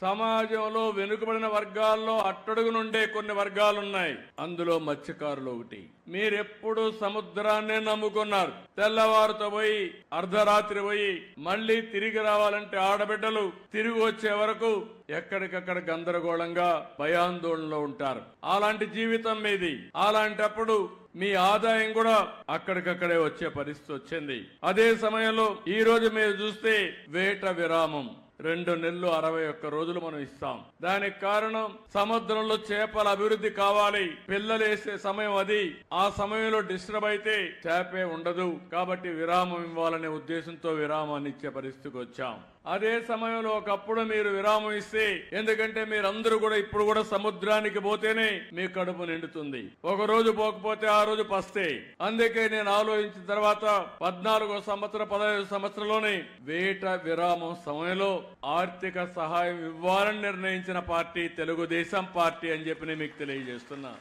సమాజంలో వెనుకబడిన వర్గాల్లో అట్టడుగునుండే కొన్ని వర్గాలున్నాయి. అందులో మత్స్యకారులు ఒకటి. మీరెప్పుడు సముద్రాన్నే నమ్ముకున్నారు. తెల్లవారుతో పోయి అర్ధరాత్రి పోయి మళ్ళీ తిరిగి రావాలంటే ఆడబిడ్డలు తిరిగి వచ్చే వరకు ఎక్కడికక్కడ గందరగోళంగా భయాందోళనలో ఉంటారు. అలాంటి జీవితం మీది. అలాంటప్పుడు మీ ఆదాయం కూడా అక్కడికక్కడే వచ్చే పరిస్థితి వచ్చింది. అదే సమయంలో ఈ రోజు మీరు చూస్తే వేట విరామం. రెండు నెలలు అరవై ఒక్క రోజులు మనం ఇస్తాం. దానికి కారణం సముద్రంలో చేపల అభివృద్ధి కావాలి. పిల్లలు వేసే సమయం అది. ఆ సమయంలో డిస్టర్బ్ అయితే చేపే ఉండదు. కాబట్టి విరామం ఇవ్వాలనే ఉద్దేశంతో విరామాన్ని ఇచ్చే పరిస్థితికి వచ్చాం. అదే సమయంలో ఒకప్పుడు మీరు విరామం ఇస్తే ఎందుకంటే మీరందరూ కూడా ఇప్పుడు కూడా సముద్రానికి పోతేనే మీ కడుపు నిండుతుంది. ఒక రోజు పోకపోతే ఆ రోజు పస్తే. అందుకే నేను ఆలోచించిన తర్వాత పద్నాలుగో సంవత్సరం పదహైదు సంవత్సరంలోనే వేట విరామం సమయంలో ఆర్థిక సహాయం ఇవ్వాలని నిర్ణయించిన పార్టీ తెలుగుదేశం పార్టీ అని చెప్పి నేను మీకు తెలియజేస్తున్నా.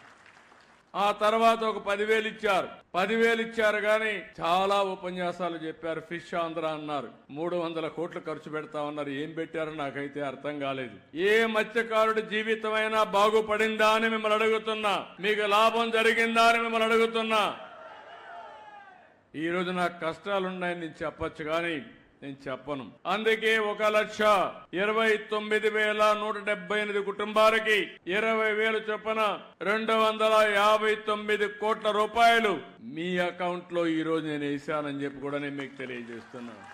ఆ తర్వాత ఒక పదివేలు ఇచ్చారు. పదివేలు ఇచ్చారు కానీ చాలా ఉపన్యాసాలు చెప్పారు. ఫిష్ ఆంధ్ర అన్నారు. మూడు వందల కోట్లు ఖర్చు పెడతా ఉన్నారు. ఏం పెట్టారో నాకైతే అర్థం కాలేదు. ఏ మత్స్యకారుడి జీవితమైనా బాగుపడిందా అని మిమ్మల్ని అడుగుతున్నా. మీకు లాభం జరిగిందా అని మిమ్మల్ని అడుగుతున్నా. ఈ రోజు నాకు కష్టాలున్నాయని నేను చెప్పచ్చు కానీ నేను చెప్పను. అందుకే ఒక లక్ష ఇరవై తొమ్మిది వేల నూట డెబ్బై ఎనిమిది కుటుంబాలకి ఇరవై వేలు చొప్పున రెండు వందల యాభై తొమ్మిది కోట్ల రూపాయలు మీ అకౌంట్లో ఈ రోజు నేను వేసానని చెప్పి కూడా నేను మీకు తెలియజేస్తున్నాను.